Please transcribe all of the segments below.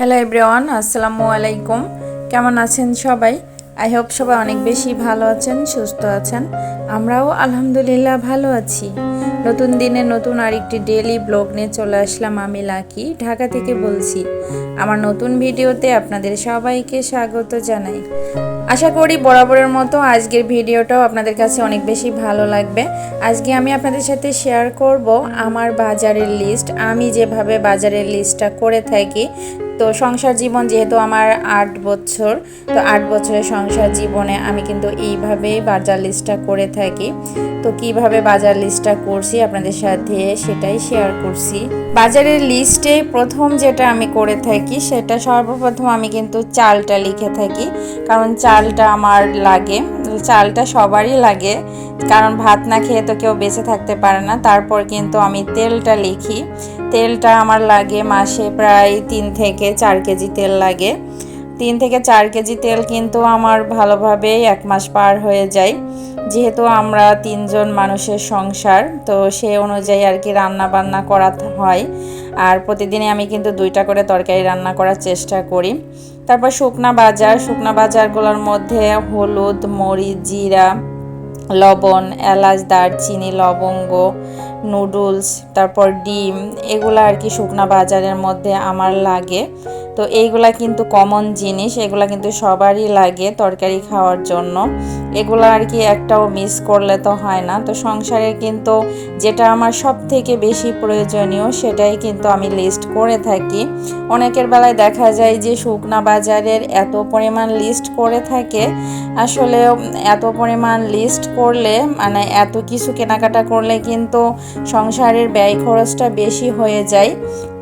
Hello everyone আসসালামু আলাইকুম। কেমন আছেন সবাই? আই হোপ সবাই অনেক বেশি ভালো আছেন, সুস্থ আছেন। আমরাও আলহামদুলিল্লাহ ভালো আছি। নতুন দিনে নতুন আরেকটি ডেলি ব্লগ নিয়ে চলে আসলাম আমি লাকি, ঢাকা থেকে বলছি। আমার নতুন ভিডিওতে আপনাদের সবাইকে স্বাগত জানাই। আশা করি বরাবরের মতো আজকের ভিডিওটাও আপনাদের কাছে অনেক বেশি ভালো লাগবে। আজকে আমি আপনাদের সাথে শেয়ার করব আমার বাজারের লিস্ট আমি যেভাবে বাজারের লিস্টটা করে থাকি তো সংসার জীবন যেহেতু আমার আট বছর, তো আট বছরের সংসার জীবনে আমি কিন্তু এইভাবেই বাজার লিস্টটা করে থাকি। তো কীভাবে বাজার লিস্টটা করছি আপনাদের সাথে সেটাই শেয়ার করছি। বাজারের লিস্টে প্রথম যেটা আমি করে থাকি, সেটা সর্বপ্রথম আমি কিন্তু চালটা লিখে থাকি। কারণ চালটা আমার লাগে, চালটা সবারই লাগে। কারণ ভাত না খেয়ে তো কেউ বেঁচে থাকতে পারে না। তারপর কিন্তু আমি তেলটা লিখি। তেলটা আমার লাগে মাসে প্রায় তিন থেকে চার কেজি তেল লাগে। তিন থেকে চার কেজি তেল কিন্তু আমার ভালোভাবে এক মাস পার হয়ে যায়। যেহেতু আমরা তিনজন মানুষের সংসার, তো সে অনুযায়ী আর কি রান্না বান্না করা হয়। আর প্রতিদিনই আমি কিন্তু দুইটা করে তরকারি রান্না করার চেষ্টা করি। তারপর শুকনা বাজার, শুকনা বাজারগুলোর মধ্যে হলুদ, মরিচ, জিরা, লবণ, এলাচ, দারচিনি, লবঙ্গ নুডলস তারপর ডিম এগুলো আর কি শুকনা বাজারের মধ্যে আমার লাগে। তো এইগুলা কিন্তু কমন জিনিস, এগুলা কিন্তু সবারই লাগে তরকারি খাওয়ার জন্য। এগুলো আর কি একটাও মিস করলে তো হয় না। তো সংসারে কিন্তু যেটা আমার সব থেকে বেশি প্রয়োজনীয়, সেটাই কিন্তু আমি লিস্ট করে থাকি। অনেকের বেলায় দেখা যায় যে শুকনা বাজারের এত পরিমাণ লিস্ট করে থাকে। আসলে এত পরিমাণ লিস্ট করলে মানে এত কিছু কেনাকাটা করলে কিন্তু সংসারের ব্যয় খরচটা বেশি হয়ে যায়।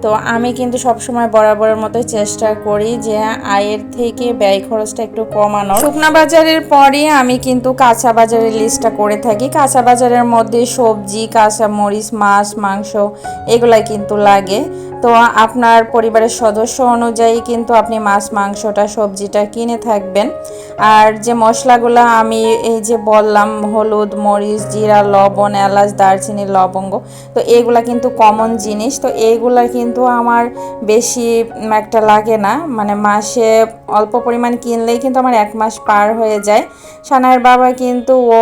তো আমি কিন্তু সবসময় বরাবরের মতো চেষ্টা করি যে আয়ের থেকে ব্যয় খরচটা একটু কমানো শুকনা বাজারের পরে আমি কিন্তু কাঁচা বাজারের লিস্টটা করে থাকি। কাঁচা বাজারের মধ্যে সবজি, কাঁচা মরিচ, মাছ, মাংস এগুলাই কিন্তু লাগে। তো আপনার পরিবারের সদস্য অনুযায়ী কিন্তু আপনি মাছ, মাংসটা, সবজিটা কিনে থাকবেন। আর যে মশলাগুলো আমি এই যে বললাম, হলুদ, মরিচ, জিরা, লবণ, এলাচ, দারচিনি, লবঙ্গ, তো এগুলা কিন্তু কমন জিনিস। তো এইগুলা কিন্তু আমার বেশি একটা লাগে না। মানে মাসে অল্প পরিমাণ কিনলেই কিন্তু আমার এক মাস পার হয়ে যায়। সানার বাবা কিন্তু ও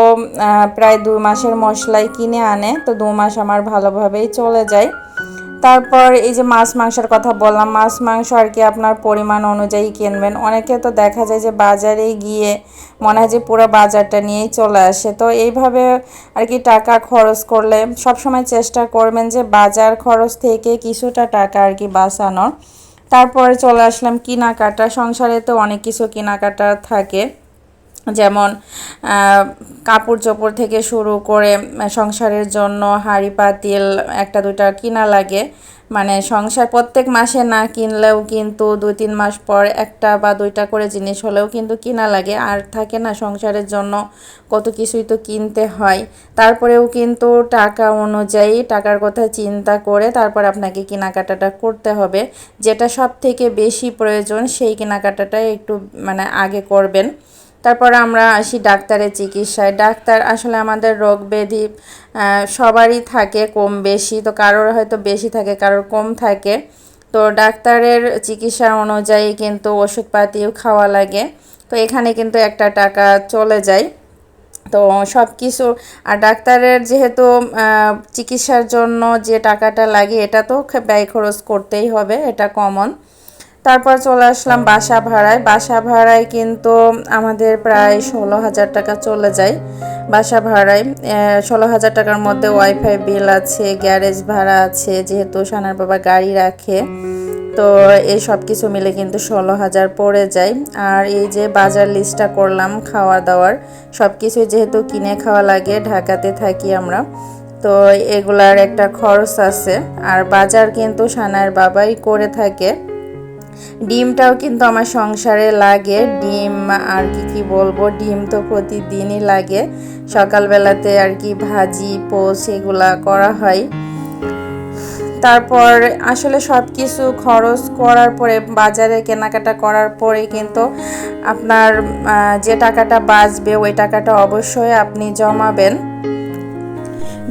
প্রায় দু মাসের মশলাই কিনে আনে, তো দু মাস আমার ভালোভাবেই চলে যায়। তারপর এই যে মাছ মাংসের কথা বললাম, মাছ মাংস আর কি আপনার পরিমাণ অনুযায়ী কিনবেন। অনেকে তো দেখা যায় যে বাজারে গিয়ে মনে হয় যে পুরো বাজারটা নিয়েই চলে আসে। তো এইভাবে আর কি টাকা খরচ করলে সবসময় চেষ্টা করবেন যে বাজার খরচ থেকে কিছুটা টাকা আর কি বাঁচানোর। তারপরে চলে আসলাম কেনাকাটা। সংসারে তো অনেক কিছু কেনাকাটা থাকে। যেমন কাপড় চোপড় থেকে শুরু করে সংসারের জন্য হাঁড়ি, পাতিল একটা, দুইটা কিনা লাগে। মানে সংসার প্রত্যেক মাসে না কিনলেও কিন্তু দুই, তিন মাস পর একটা বা দুইটা করে জিনিস হলেও কিন্তু কিনা লাগে। আর থাকে না সংসারের জন্য কত কিছুই তো কিনতে হয়। তারপরেও কিন্তু টাকা অনুযায়ী টাকার কথা চিন্তা করে তারপর আপনাকে কেনাকাটাটা করতে হবে। যেটা সব থেকে বেশি প্রয়োজন সেই কেনাকাটাটাই একটু মানে আগে করবেন। তারপর আমরা আসি ডাক্তারের চিকিৎসায়। ডাক্তার আসলে আমাদের রোগ ব্যাধি সবারই থাকে, কম বেশি। তো কারোর হয়তো বেশি থাকে, কারোর কম থাকে। তো ডাক্তারের চিকিৎসা অনুযায়ী কিন্তু ওষুধপাতিও খাওয়া লাগে। তো এখানে কিন্তু একটা টাকা চলে যায়। তো সব কিছু আর ডাক্তারের যেহেতু চিকিৎসার জন্য যে টাকাটা লাগে, এটা তো ব্যয় খরচ করতেই হবে, এটা কমন তারপর চলে আসলাম বাসা ভাড়ায়। বাসা ভাড়ায় কিন্তু আমাদের প্রায় ষোলো হাজার টাকা চলে যায় বাসা ভাড়ায়। ষোলো হাজার টাকার মধ্যে ওয়াইফাই বিল আছে গ্যারেজ ভাড়া আছে যেহেতু সানার বাবা গাড়ি রাখে তো এই সব কিছু মিলে কিন্তু ষোলো হাজার পড়ে যায়। আর এই যে বাজার লিস্টটা করলাম খাওয়া দাওয়ার সব কিছু যেহেতু কিনে খাওয়া লাগে ঢাকাতে থাকি আমরা তো এগুলার একটা খরচ আছে। আর বাজার কিন্তু সানার বাবাই করে থাকে। ডিমটাও কিন্তু আমার সংসারে লাগে। ডিম আর কি কি বলব? ডিম তো প্রতিদিনই লাগে। সকালবেলাতে আর কি ভাজি পোস এগুলা করা হয়। তারপর আসলে সব কিছু খরচ করার পরে, বাজারে কেনাকাটা করার পরে কিন্তু আপনার যে টাকাটা বাঁচবে, ওই টাকাটা অবশ্যই আপনি জমাবেন।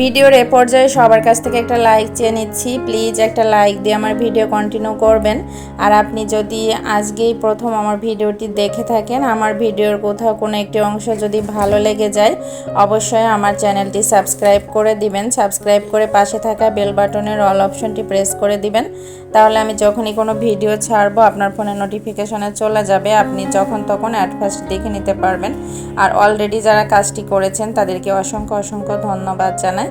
ভিডিওর এ পর্যায়ে সবার কাছ থেকে একটা লাইক চেয়ে নিচ্ছি। প্লিজ একটা লাইক দিয়ে আমার ভিডিও কন্টিনিউ করবেন। আর আপনি যদি আজকেই প্রথম আমার ভিডিওটি দেখে থাকেন, আমার ভিডিওর কোথাও কোনো একটি অংশ যদি ভালো লেগে যায়, অবশ্যই আমার চ্যানেলটি সাবস্ক্রাইব করে দিবেন। সাবস্ক্রাইব করে পাশে থাকা বেল বাটনের অল অপশনটি প্রেস করে দিবেন। তাহলে আমি যখনই কোনো ভিডিও ছাড়বো, আপনার ফোনে নোটিফিকেশনে চলে যাবে। আপনি যখন তখন অ্যাডভার্স দেখে নিতে পারবেন। আর অলরেডি যারা কাজটি করেছেন, তাদেরকে অসংখ্য অসংখ্য ধন্যবাদ জানাই।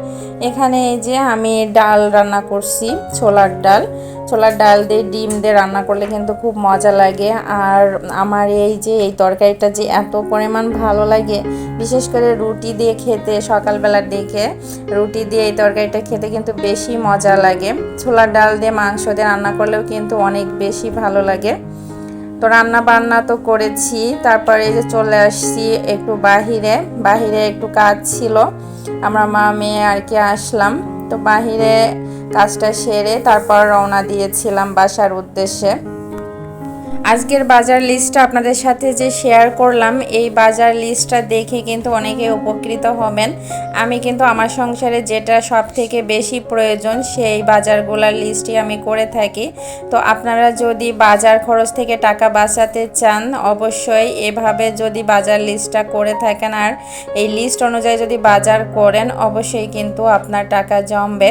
এখানে এই যে আমি ডাল রান্না করছি, ছোলার ডাল। ছোলার ডাল দিয়ে, ডিম দিয়ে রান্না করলে কিন্তু খুব মজা লাগে। আর আমার এই যে, এই তরকারিটা যে এত পরিমাণ ভালো লাগে, বিশেষ করে রুটি দিয়ে খেতে সকালবেলার দিকে রুটি দিয়ে এই তরকারিটা খেতে কিন্তু বেশি মজা লাগে। ছোলার ডাল দিয়ে, মাংস দিয়ে রান্না করলেও কিন্তু অনেক বেশি ভালো লাগে। তো রান্না বান্না তো করেছি, তারপরে যে চলে আসছি একটু বাহিরে। বাহিরে একটু কাজ ছিল, আমরা মা, মেয়ে আর কি আসলাম। তো বাহিরে কাজটা সেরে তারপর রওনা দিয়েছিলাম বাসার উদ্দেশ্যে। আজকের বাজার লিস্টটা আপনাদের সাথে যে শেয়ার করলাম, এই বাজার লিস্টটা দেখে কিন্তু অনেকে উপকৃত হবেন। আমি কিন্তু আমার সংসারে যেটা সব থেকে বেশি প্রয়োজন, সেই বাজারগুলোর লিস্টই আমি করে থাকি। তো আপনারা যদি বাজার খরচ থেকে টাকা বাঁচাতে চান, অবশ্যই এভাবে যদি বাজার লিস্টটা করে থাকেন, আর এই লিস্ট অনুযায়ী যদি বাজার করেন, অবশ্যই কিন্তু আপনার টাকা জমবে।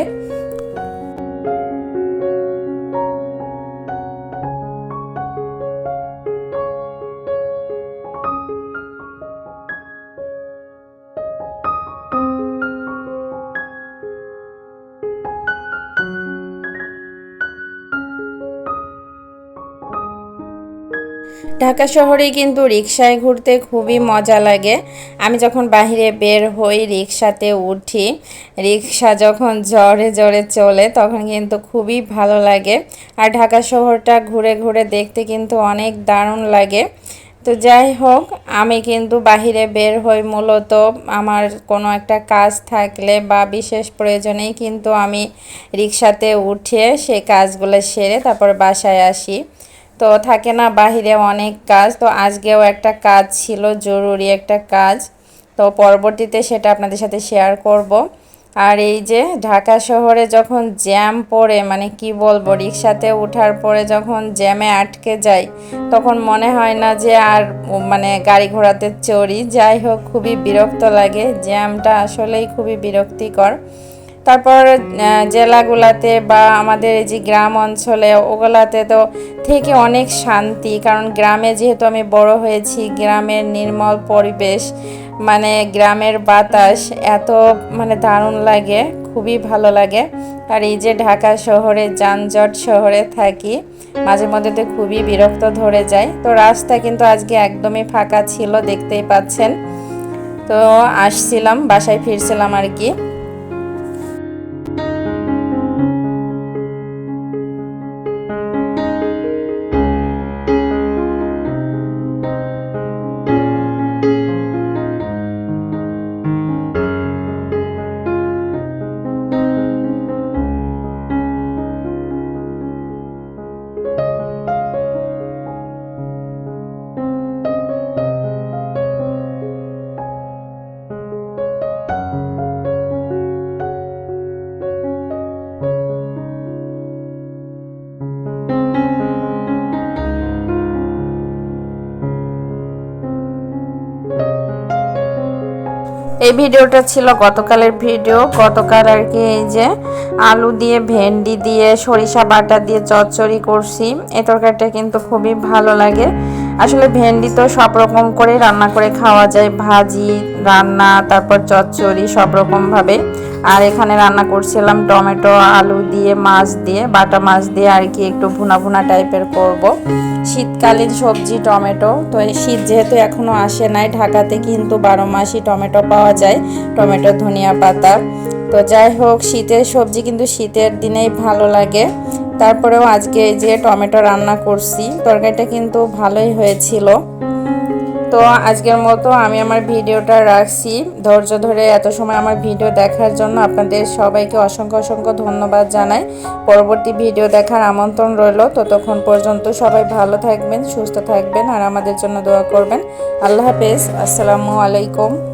ঢাকা শহরে কিন্তু রিক্সায় ঘুরতে খুবই মজা লাগে। আমি যখন বাহিরে বের হই রিক্সাতে উঠি রিক্সা যখন জ্বরে জ্বরে চলে তখন কিন্তু খুবই ভালো লাগে। আর ঢাকা শহরটা ঘুরে ঘুরে দেখতে কিন্তু অনেক দারুণ লাগে। তো যাই হোক, আমি কিন্তু বাহিরে বের হই মূলত আমার কোনো একটা কাজ থাকলে বা বিশেষ প্রয়োজনেই কিন্তু আমি রিক্সাতে উঠে সেই কাজগুলো সেরে তারপর বাসায় আসি। তো থাকে না, বাহিরে অনেক কাজ। তো আজকেও একটা কাজ ছিল, জরুরি একটা কাজ। তো পরবর্তীতে সেটা আপনাদের সাথে শেয়ার করব। আর এই যে ঢাকা শহরে যখন জ্যাম পড়ে মানে কি বলব, রিক্সাতে ওঠার পরে যখন জ্যামে আটকে যায় তখন মনে হয় না যে আর মানে গাড়ি ঘোড়াতে চড়ি। যাই হোক, খুবই বিরক্ত লাগে। জ্যামটা আসলেই খুবই বিরক্তিকর। তারপর জেলাগুলাতে বা আমাদের এই যে গ্রাম অঞ্চলে, ওগুলাতে তো থেকে অনেক শান্তি। কারণ গ্রামে যেহেতু আমি বড় হয়েছি, গ্রামের নির্মল পরিবেশ মানে গ্রামের বাতাস এত মানে দারুণ লাগে, খুবই ভালো লাগে। আর এই যে ঢাকা শহরে, যানজট শহরে থাকি, মাঝে মধ্যে তো খুবই বিরক্ত ধরে যায়। তো রাস্তা কিন্তু আজকে একদমই ফাঁকা ছিল, দেখতেই পাচ্ছেন। তো আসছিলাম, বাসায় ফিরছিলাম আর কি। এই ভিডিওটা ছিল গতকালের ভিডিও। গতকাল আর কি এই যে আলু দিয়ে, ভেন্ডি দিয়ে, সরিষা বাটা দিয়ে চচ্চড়ি করছি। এ তরকারিটা কিন্তু খুবই ভালো লাগে। আসলে ভেন্ডি তো সব রকম করে রান্না করে খাওয়া যায়। ভাজি, রান্না, তারপর চচ্চড়ি সব রকমভাবে আর এখানে রান্না করছিলাম টমেটো, আলু দিয়ে, মাছ দিয়ে, বাটা মাছ দিয়ে আর কি একটু ভুনা ভুনা টাইপের করব। শীতকালীন সবজি টমেটো, তো শীত যেহেতু এখনও আসে নাই, ঢাকাতে কিন্তু বারো মাসই টমেটো পাওয়া যায়, টমেটো, ধনিয়া পাতা। তো যাই হোক, শীতের সবজি কিন্তু শীতের দিনেই ভালো লাগে। তারপরেও আজকে এই যে টমেটো রান্না করছি, তরকারিটা কিন্তু ভালোই হয়েছিল। তো আজকের মতো আমি আমার ভিডিওটা রাখছি। ধৈর্য ধরে এত সময় আমার ভিডিও দেখার জন্য আপনাদের সবাইকে অসংখ্য অসংখ্য ধন্যবাদ জানাই। পরবর্তী ভিডিও দেখার আমন্ত্রণ রইল। ততক্ষণ পর্যন্ত সবাই ভালো থাকবেন, সুস্থ থাকবেন, আর আমাদের জন্য দোয়া করবেন। আল্লাহ হাফেজ। আসসালামু আলাইকুম।